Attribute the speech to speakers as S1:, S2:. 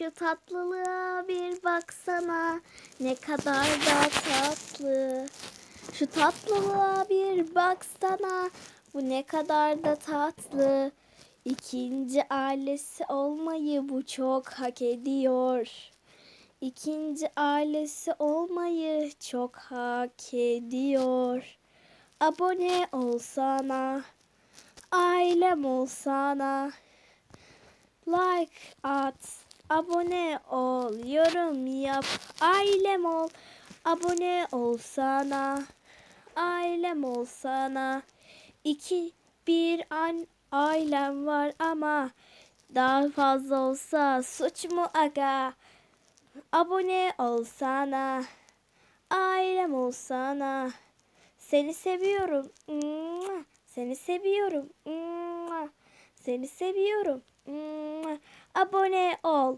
S1: Şu tatlılığa bir baksana ne kadar da tatlı. Şu tatlılığa bir baksana bu ne kadar da tatlı. İkinci ailesi olmayı bu çok hak ediyor. İkinci ailesi olmayı çok hak ediyor. Abone olsana, ailem olsana. Like at, abone ol, yorum yap, ailem ol, abone olsana, ailem olsana. İki, bir an ailem var ama daha fazla olsa suç mu aga? Abone olsana, ailem olsana. Seni seviyorum. Seni seviyorum. Seni seviyorum. Abone ol.